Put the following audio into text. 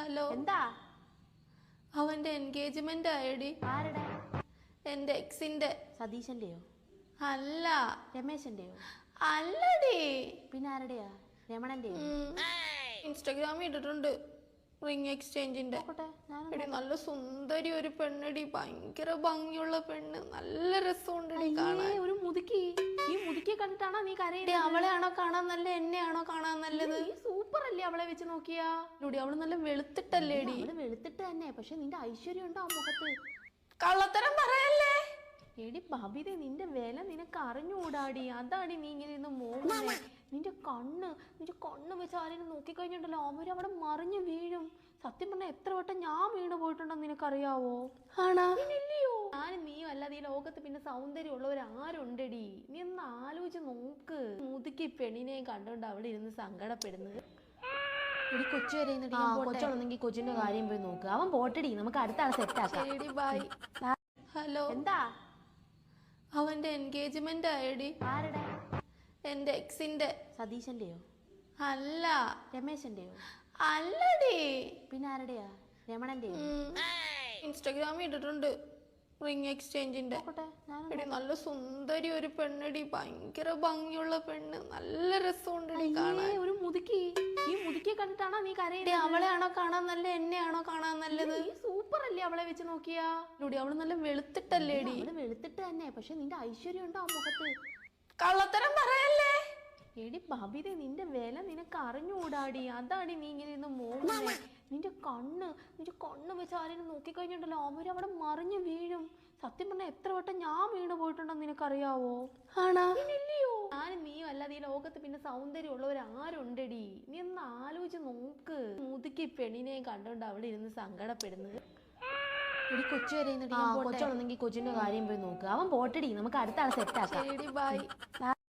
Hello. എന്താ? അവന്റെ engagement ആയടി ആരുടെ? എന്റെ എക്സിന്റെ സതീശന്റെയോ? അല്ല. രമേശന്റെയോ? അല്ലടി. പിന്നെ ആരുടെയാ? രമണന്റെയോ? ഇൻസ്റ്റാഗ്രാമിൽ ഇട്ടിട്ടുണ്ട്. റിംഗ് എക്സ്ചേഞ്ചിന്റെ നല്ല സുന്ദരി ഒരു പെണ്ണടി. ഭയങ്കര ഭംഗിയുള്ള പെണ്ണ്. നല്ല രസമുണ്ടടി കാണാൻ. ഒരു മുതുക്കി. ഈ മുതുക്കിയെ കണ്ടിട്ടാണോ നീ കരയുടെ അവളെ അവളെയാണോ കാണാൻ നല്ല എന്നെയാണോ കാണാൻ നല്ലത്? സൂപ്പർ അല്ലേ അവളെ വെച്ച് നോക്കിയാ? അവൾ നല്ല വെളുത്തിട്ടല്ലേ അവൾ വെളുത്തിട്ട് തന്നെ. പക്ഷെ നിന്റെ ഐശ്വര്യം ഉണ്ടോ ആ മുഖത്ത്? കള്ളത്തരം പറയല്ലേ? എടി ബബിതെ നിന്റെ വില നിനക്ക് അറിഞ്ഞുകൂടാടി. അതാണ് നീ ഇങ്ങനെ ഇന്ന് നിന്റെ കണ്ണ് നിന്റെ കണ്ണ് വെച്ച് ആരെയും നോക്കിക്കഴിഞ്ഞിട്ടുണ്ടല്ലോ അവർ അവിടെ മറിഞ്ഞ് വീഴും. സത്യം പറഞ്ഞാൽ എത്ര വട്ടം ഞാൻ വീണ് പോയിട്ടുണ്ടെന്ന് നിനക്കറിയാവോ? ആണോ? ഇല്ലയോ ഞാനും നീയും അല്ലാതെ ഈ ലോകത്ത് പിന്നെ സൗന്ദര്യം ഉള്ളവർ ആരുണ്ടടി നീ ഒന്ന് ആലോചിച്ച് നോക്ക്. മുതുക്കി പെണ്ണിനെയും കണ്ടോണ്ട് അവിടെ ഇരുന്ന് സങ്കടപ്പെടുന്നത്. ഒരു കൊച്ചു വരെ കൊച്ചുണ്ടെങ്കിൽ കൊച്ചിന്റെ കാര്യം പോയി നോക്ക്. അവൻ പോട്ടടി. നമുക്ക് അടുത്ത ആളെ സെറ്റ് ആക്കാം. ബൈ ഹലോ എന്താ? അവന്റെ എൻഗേജ്മെന്റ് ആയടി. ആരുടെ? എന്റെ എക്സിന്റെ. സതീശന്റെയോ? അല്ല. രമേശന്റെയോ? അല്ലടി. പിന്നെ ആരുടെയാ? രമണന്റെയോ? ഇൻസ്റ്റാഗ്രാമിൽ ഇട്ടിട്ടുണ്ട്. റിംഗ് എക്സ്ചേഞ്ചിന്റെ എടി നല്ല സുന്ദരി ഒരു പെണ്ണടി. ഭയങ്കര ഭംഗിയുള്ള പെണ്ണ്. നല്ല രസമുണ്ടടി കാണാൻ. ഒരു മുതുക്കി. ഈ മുതുക്കിയെ കണ്ടിട്ടാണോ നീ കരയുടെ അവളെയാണോ കാണാൻ നല്ല എന്നെയാണോ കാണാൻ നല്ലത്? സൂപ്പർ അല്ലേ അവളെ വെച്ച് നോക്കിയാ? അവൾ നല്ല വെളുത്തിട്ടല്ലേടി. അവൾ വെളുത്തിട്ട് തന്നെ. പക്ഷെ നിന്റെ ഐശ്വര്യം ഉണ്ടോ ആ മുഖത്ത്? കള്ളത്തരം പറയല്ലേ? എടി ബബിതെ നിന്റെ വില നിനക്ക് അറിഞ്ഞുകൂടാടി. അതാണ് നീ ഇങ്ങനെ ഇന്ന് നിന്റെ കണ്ണ് നിന്റെ കണ്ണ് വെച്ച് ആരെയും നോക്കിക്കഴിഞ്ഞിട്ടുണ്ടല്ലോ അവർ അവിടെ മറിഞ്ഞു വീഴും. സത്യം പറഞ്ഞാൽ എത്ര വട്ടം ഞാൻ വീണ് പോയിട്ടുണ്ടെന്ന് നിനക്കറിയാവോ? ആണോ? ഇല്ലയോ ഞാൻ നീയും അല്ലാതെ ഈ ലോകത്ത് പിന്നെ സൗന്ദര്യം സൗന്ദര്യമുള്ളവർ ആരുണ്ടടി നീ ഒന്ന് ആലോചിച്ച് നോക്ക്. മുതുക്കി പെണ്ണിനെ കണ്ടോണ്ട് അവിടെ ഇരുന്ന് സങ്കടപ്പെടുന്നത്. എടി കൊച്ചു വരെ കൊച്ചുണ്ടെങ്കിൽ കൊച്ചിന്റെ കാര്യം പോയി നോക്കുക അവൻ പോട്ടടി നമുക്ക് അടുത്ത ആൾ സെറ്റ് ആക്കാം. ബൈ